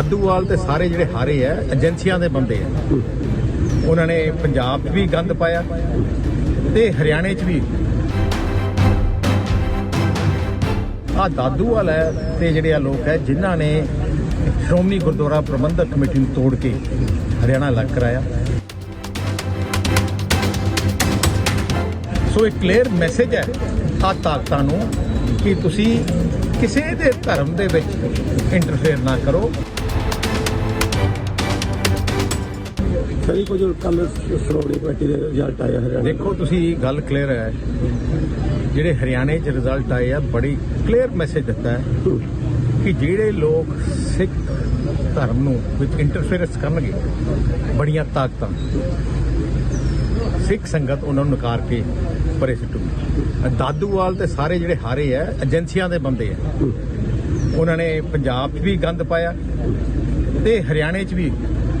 ਅਦੂਵਾਲ ਤੇ ਸਾਰੇ ਜਿਹੜੇ ਹਾਰੇ ਆ, ਏਜੰਸੀਆਂ ਦੇ ਬੰਦੇ ਆ। ਉਹਨਾਂ ਨੇ ਪੰਜਾਬ 'ਚ ਵੀ ਗੰਦ ਪਾਇਆ ਤੇ ਹਰਿਆਣੇ 'ਚ ਵੀ। ਆ ਦਾਦੂਵਾਲ ਹੈ ਤੇ ਜਿਹੜੇ ਆ ਲੋਕ ਹੈ, ਜਿਨ੍ਹਾਂ ਨੇ ਸ਼੍ਰੋਮਣੀ ਗੁਰਦੁਆਰਾ ਪ੍ਰਬੰਧਕ ਕਮੇਟੀ ਨੂੰ ਤੋੜ ਕੇ ਹਰਿਆਣਾ ਅਲੱਗ ਕਰਾਇਆ। ਸੋ ਇੱਕ ਕਲੀਅਰ ਮੈਸੇਜ ਹੈ ਆ ਤਾਕਤਾਂ ਨੂੰ ਕਿ ਤੁਸੀਂ ਕਿਸੇ ਦੇ ਧਰਮ ਦੇ ਵਿੱਚ ਇੰਟਰਫੇਅਰ ਨਾ ਕਰੋ। ਸਰੀ ਕੁਝ ਕੱਲ ਸ਼੍ਰੋਮਣੀ ਕਮੇਟੀ ਦੇ ਰਿਜ਼ਲਟ ਆਇਆ ਹਰਿਆਣਾ ਦੇਖੋ, ਤੁਸੀਂ ਗੱਲ ਕਲੀਅਰ ਹੈ। ਜਿਹੜੇ ਹਰਿਆਣੇ 'ਚ ਰਿਜ਼ਲਟ ਆਏ ਆ, ਬੜੀ ਕਲੀਅਰ ਮੈਸੇਜ ਦਿੱਤਾ ਹੈ ਕਿ ਜਿਹੜੇ ਲੋਕ ਸਿੱਖ ਧਰਮ ਨੂੰ ਵਿੱਚ ਇੰਟਰਫੇਰੈਂਸ ਕਰਨਗੇ, ਬੜੀਆਂ ਤਾਕਤਾਂ। ਸਿੱਖ ਸੰਗਤ ਉਹਨਾਂ ਨੂੰ ਨਕਾਰ ਕੇ ਪਰੇ ਸੁੱਟੂਗੀ। ਦਾਦੂਵਾਲ ਤੇ ਸਾਰੇ ਜਿਹੜੇ ਹਾਰੇ ਆ, ਏਜੰਸੀਆਂ ਦੇ ਬੰਦੇ ਆ। ਉਹਨਾਂ ਨੇ ਪੰਜਾਬ 'ਚ ਵੀ ਗੰਦ ਪਾਇਆ ਤੇ ਹਰਿਆਣੇ 'ਚ ਵੀ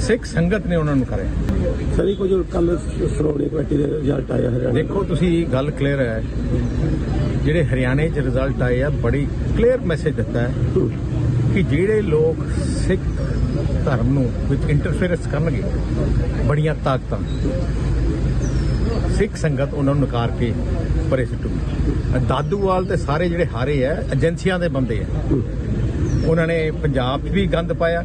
ਸਿੱਖ ਸੰਗਤ ਨੇ ਉਹਨਾਂ ਨੂੰ ਕਰਿਆ। ਸਰੀ ਕੁਝ ਕੱਲ ਸ਼੍ਰੋਮਣੀ ਕਮੇਟੀ ਦੇ ਰਿਜ਼ਲਟ ਆਇਆ ਹਰਿਆਣਾ ਦੇਖੋ ਤੁਸੀਂ ਗੱਲ ਕਲੀਅਰ ਹੈ। ਜਿਹੜੇ ਹਰਿਆਣੇ 'ਚ ਰਿਜ਼ਲਟ ਆਏ ਆ ਬੜੀ ਕਲੀਅਰ ਮੈਸੇਜ ਦਿੱਤਾ ਹੈ ਕਿ ਜਿਹੜੇ ਲੋਕ ਸਿੱਖ ਧਰਮ ਨੂੰ ਵਿੱਚ ਇੰਟਰਫੇਰੈਂਸ ਕਰਨਗੇ ਬੜੀਆਂ ਤਾਕਤਾਂ ਸਿੱਖ ਸੰਗਤ ਉਹਨਾਂ ਨੂੰ ਨਕਾਰ ਕੇ ਪਰੇ ਸੁੱਟੂਗੀ। ਦਾਦੂਵਾਲ ਤੇ ਸਾਰੇ ਜਿਹੜੇ ਹਾਰੇ ਆ ਏਜੰਸੀਆਂ ਦੇ ਬੰਦੇ ਆ ਉਹਨਾਂ ਨੇ ਪੰਜਾਬ 'ਚ ਵੀ ਗੰਦ ਪਾਇਆ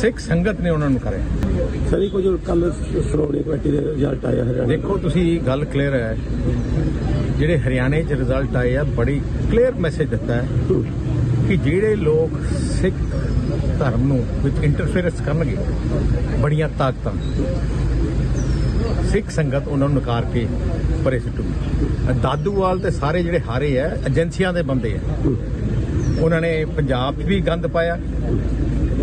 ਸਿੱਖ ਸੰਗਤ ਨੇ ਉਹਨਾਂ ਨੂੰ ਕਰਿਆ। ਸਰੀ ਕੁਝ ਕੱਲ ਸ਼੍ਰੋਮਣੀ ਕਮੇਟੀ ਦੇ ਰਿਜ਼ਲਟ ਆਇਆ ਹਰਿਆਣਾ ਦੇਖੋ ਤੁਸੀਂ ਗੱਲ ਕਲੀਅਰ ਹੈ। ਜਿਹੜੇ ਹਰਿਆਣੇ 'ਚ ਰਿਜ਼ਲਟ ਆਏ ਆ ਬੜੀ ਕਲੀਅਰ ਮੈਸੇਜ ਦਿੱਤਾ ਹੈ ਕਿ ਜਿਹੜੇ ਲੋਕ ਸਿੱਖ ਧਰਮ ਨੂੰ ਵਿੱਚ ਇੰਟਰਫੇਰੈਂਸ ਕਰਨਗੇ ਬੜੀਆਂ ਤਾਕਤਾਂ। ਸਿੱਖ ਸੰਗਤ ਉਹਨਾਂ ਨੂੰ ਨਕਾਰ ਕੇ ਪਰੇ ਸੁੱਟੂਗੀ। ਦਾਦੂਵਾਲ ਤੇ ਸਾਰੇ ਜਿਹੜੇ ਹਾਰੇ ਆ ਏਜੰਸੀਆਂ ਦੇ ਬੰਦੇ ਆ ਉਹਨਾਂ ਨੇ ਪੰਜਾਬ 'ਚ ਵੀ ਗੰਦ ਪਾਇਆ।